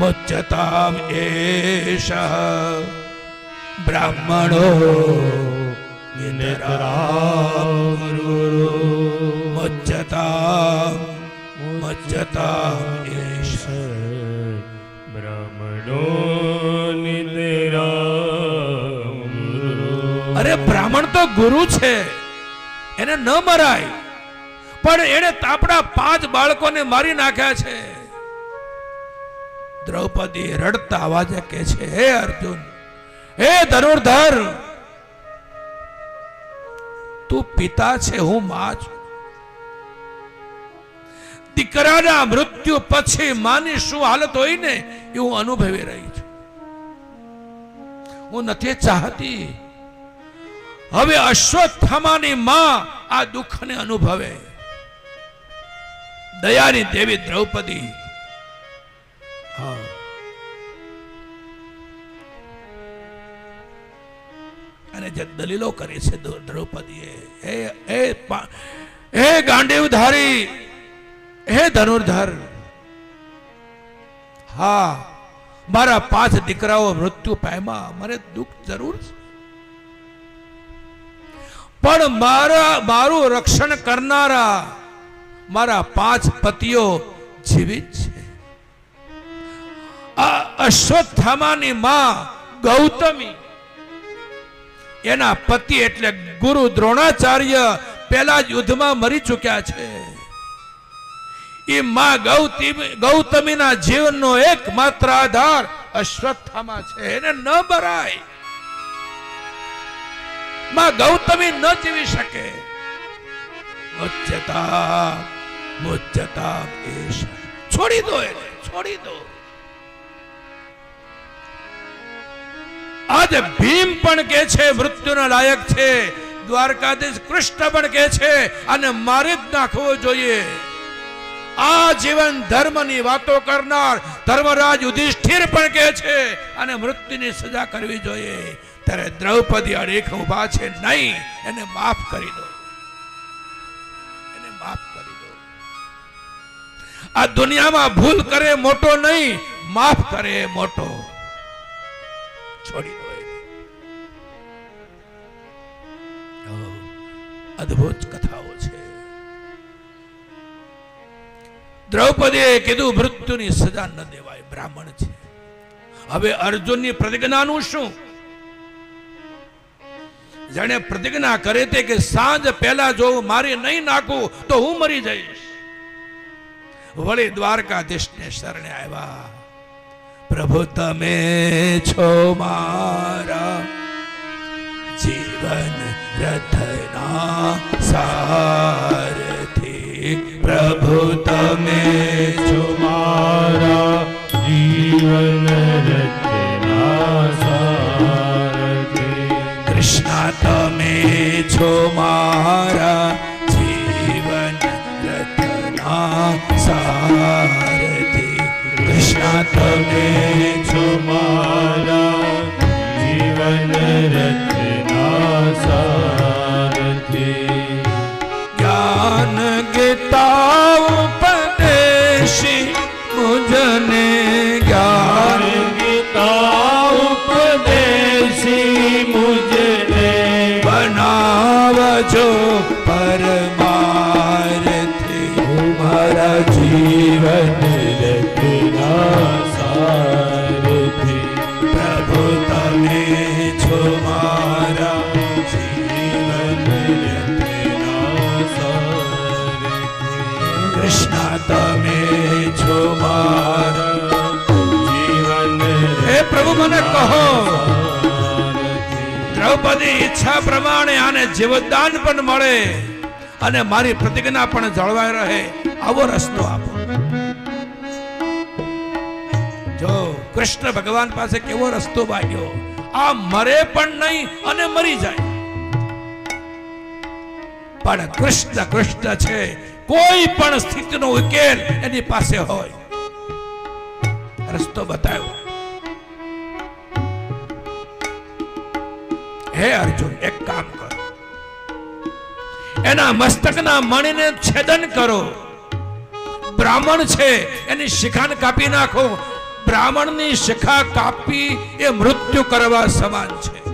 મુચ્યતામ એષ બ્રાહ્મણો મુચ્યતામ મુચ્યતામ એષ બ્રાહ્મણો નિદ્રા અરે બ્રાહ્મણ તો ગુરુ છે એને ન મરાય. પણ એને આપણા પાંચ બાળકોને મારી નાખ્યા છે. દ્રૌપદી રડતા અવાજે કે છે, હે અર્જુન, હે ધનુર્ધર, તું પિતા છે, હું માં છું. દીકરાના મૃત્યુ પછી માની શું હાલત હોય ને, એ હું અનુભવી રહી છું. હું નથી ચાહતી. હવે અશ્વત્થામાની માં આ દુઃખને અનુભવે. દયાની દેવી દ્રૌપદી જે દલીલો કરી છે દ્રૌપદીએ, હે હે હે હે ધનુર્ધર, હા, મારા પાંચ દીકરાઓ મૃત્યુ પામ્યા, મને દુઃખ જરૂર છે. પણ મારા, મારું રક્ષણ કરનારા મારા પાંચ પતિઓ જીવિત છે. આ અશ્વત્થામાની માં ગૌતમી એના પતિ એટલે ગુરુ દ્રોણાચાર્ય પેલા યુદ્ધમાં મરી ચૂક્યા છે એ માં ગૌતમી ગૌતમીના જીવનનો એકમાત્ર આધાર અશ્વત્થામાં છે એને ન બરાયમાં ગૌતમી ન જીવી શકે છોડી દો એને છોડી દો આજ ભીમ પણ કે છે, મૃત્યુના લાયક છે. દ્વારકાધીશ કૃષ્ણ પણ કે છે અને મારે જ નાખવો જોઈએ. આ જીવન ધર્મની વાતો કરનાર ધર્મરાજ યુધિષ્ઠિર પણ કે છે અને મૃત્યુની સજા કરવી જોઈએ. ત્યારે દ્રૌપદી અડેખ ઊભા છે નહીં, એને માફ કરી દો. એને માફ કરી દો. આ દુનિયામાં ભૂલ કરે મોટો નહીં, માફ કરે મોટો. છોડી દો અદ્ભુત કથાઓ છે. દ્રૌપદીએ કીધું મૃત્યુની સજા ન દેવાય, બ્રાહ્મણ છે. હવે અર્જુનની પ્રતિજ્ઞાનું શું? જેને પ્રતિજ્ઞા કરે તે કે સાંજ પહેલા જો હું મારી નહીં નાખું, તો હું મરી જઈશ. વળી દ્વારકાધીશને શરણે આવ્યા. પ્રભુ, તમે છો મારા જીવન રથના સારથી. પ્રભુ, તમે છો મારા જીવન રથના સારથી. કૃષ્ણ, તમે છો મારા જીવન રથના કૃષ્ણ તમે છો મારા જીવન રચના સારથી. જ્ઞાન ગીતા ઉપદેશી મુજને જ્ઞાન ગીતા ઉપદેશી મુજને બનાવજો પરમારથી મારા જીવન રચના છો હે પ્રભુ, મને કહો. દ્રૌપદી ઈચ્છા પ્રમાણે આને જીવદાન પણ મળે અને મારી પ્રતિજ્ઞા પણ જળવાઈ રહે આવો રસ્તો આપો. જો કૃષ્ણ ભગવાન પાસે કેવો રસ્તો માંગ્યો આ મરે પણ નહીં અને મરી જાય. પણ કૃષ્ણ કૃષ્ણ છે. કોઈ પણ સ્થિતિનો ઉકેલ એની પાસે હોય. રસ્તો બતાવ્યો. હે અર્જુન, એક કામ કરો. એના મસ્તકના મણીને છેદન કરો. બ્રાહ્મણ છે, એની શિખાન કાપી નાખો. બ્રાહ્મણની શિખા કાપી એ મૃત્યુ કરવા સમાન છે.